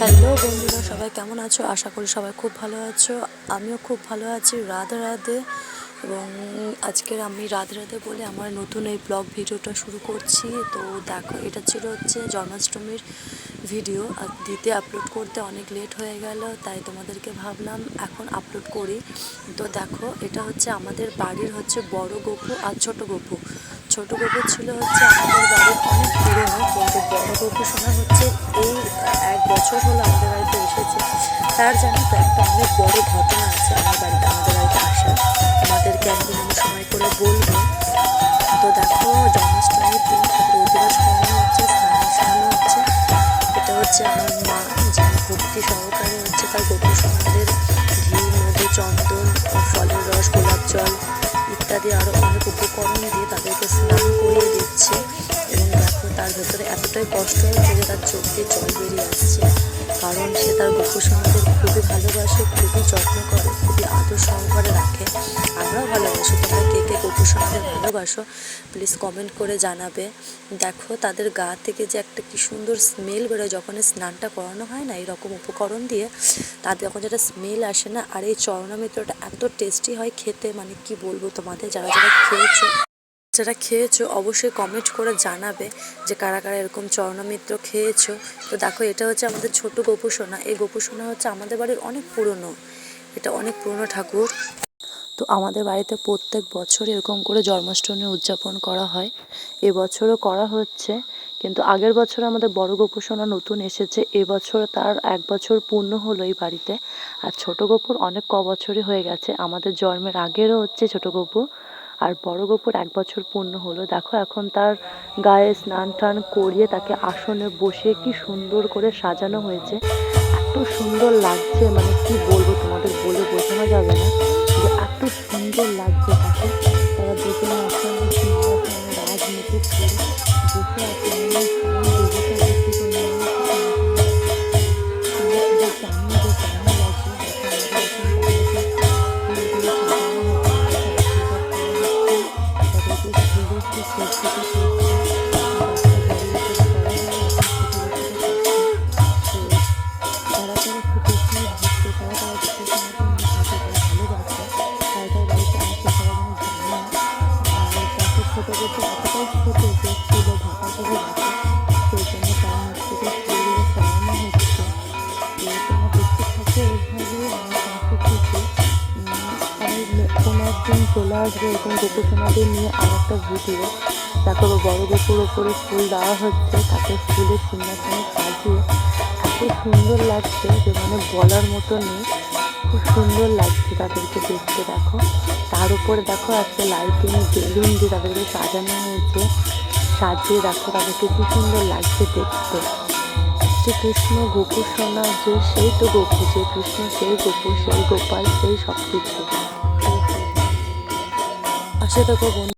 Hello বন্ধুরা, সবাই কেমন আছো? আশা করি সবাই খুব ভালো আছো। আমিও খুব ভালো আছি, রাধে রাধে। এবং আজকের আমি রাধে রাধে বলে আমার নতুন এই ব্লগ ভিডিওটা শুরু করছি। তো দেখো, এটা ছিল হচ্ছে জন্মাষ্টমীর ভিডিও। আর দিতে আপলোড করতে অনেক লেট হয়ে গেল, তাই তোমাদেরকে ভাবলাম এখন আপলোড করি। তো দেখো, এটা হচ্ছে আমাদের বাড়ির হচ্ছে বড় গপু আর ছোট গপু। ছোট গপু ছিল হচ্ছে আমাদের বাড়ির অনেক পুরনো কিন্তু বড় গপু শোনা হচ্ছে এই এক বছর হলো আমাদের বাড়িতে এসেছে। তার জানি তো একটা অনেক বড় ঘটনা আছে আমার বাড়িতে, আমাদের বাড়িতে আসার। আমাদেরকে একদিন আমি সময় করে বলব। তো দেখো, জন্মাষ্টমীর দিন ঠাকুর করানো হচ্ছে, স্নান সারানো হচ্ছে। এটা হচ্ছে আমার মা যিনি ভক্তি সহকারে হচ্ছে তার গোপু সমাজের ঘি মধু চন্দন, ফলের রস, গোলাপ জল ইত্যাদি আরও অনেক উপকরণ দিয়ে এতটাই কষ্ট হচ্ছে যে তার চোখ দিয়ে জল বেরিয়ে আসছে। কারণ সে তার গোপু সমাজের খুবই ভালোবাসে, খুবই যত্ন করে, খুবই আদর সহকারে রাখে। আমরাও ভালোবাসি, তোমরা কে কে গোপু ভালোবাসো প্লিজ কমেন্ট করে জানাবে। দেখো, তাদের গা থেকে যে একটা কি সুন্দর স্মেল বেরোয়, যখন স্নানটা করানো হয় না এরকম উপকরণ দিয়ে তাদের যখন যেটা স্মেল আসে না, আর এই চরণামিত্রটা এত টেস্টি হয় খেতে মানে কি বলব তোমাদের, যারা যারা খেয়েছো। যারা খেয়েছো, অবশ্যই কমেন্ট করে জানাবে যে কারা কারা এরকম চরণমিত্র খেয়েছো। তো দেখো, এটা হচ্ছে আমাদের ছোট গোপুসোনা এই গোপুসোনা হচ্ছে আমাদের বাড়ির অনেক পুরনো। এটা অনেক পুরনো ঠাকুর। তো আমাদের বাড়িতে প্রত্যেক বছর এরকম করে জন্মাষ্টমী উদযাপন করা হয়। এবছরও করা হচ্ছে। কিন্তু আগের বছর আমাদের বড় গোপুসোনা নতুন এসেছে। এবছর তার এক বছর পূর্ণ হলো এই বাড়িতে। আর ছোট গোপুর অনেক ক বছরই হয়ে গেছে। আমাদের জন্মের আগেরও হচ্ছে ছোট গোপু। আর বড় গোপুর এক বছর পূর্ণ হলো। দেখো, এখন তার গায়ে স্নান টান করিয়ে তাকে আসনে বসে কি সুন্দর করে সাজানো হয়েছে। এত সুন্দর লাগছে মানে কি বলব তোমাদের বলে বোঝানো যাবে না। যে এত সুন্দর লাগছে তাকে। তারা দুজনে আসনে রাজনীতি বসে আছে। রাখে সেই জন্য তার মুখ থেকে ফুলগুলো সরানো কোনো একদিন চলে আসবে এরকম গোপসোনাদের নিয়ে আর একটা ভিডিও। তারপর বড় গোপুর ওপরে ফুল দেওয়া হচ্ছে তাকে ফুলের সিংহাসনে সাজিয়ে এত সুন্দর লাগছে যে মানে বলার মতো নেই। খুব সুন্দর লাগছে তাদেরকে দেখতে, দেখো। তার উপরে দেখো একটা লাইটিং বেলুন দিয়ে তাদেরকে সাজানো হয়েছে। সাজিয়ে দেখো তাদেরকে কি সুন্দর লাগছে দেখতে। শ্রীকৃষ্ণ গোপু সোনা যে সেই তো গোপু, যে কৃষ্ণ, সেই গোপু, সেই গোপাল, সেই সব কিছু আশা দেখো বন্ধু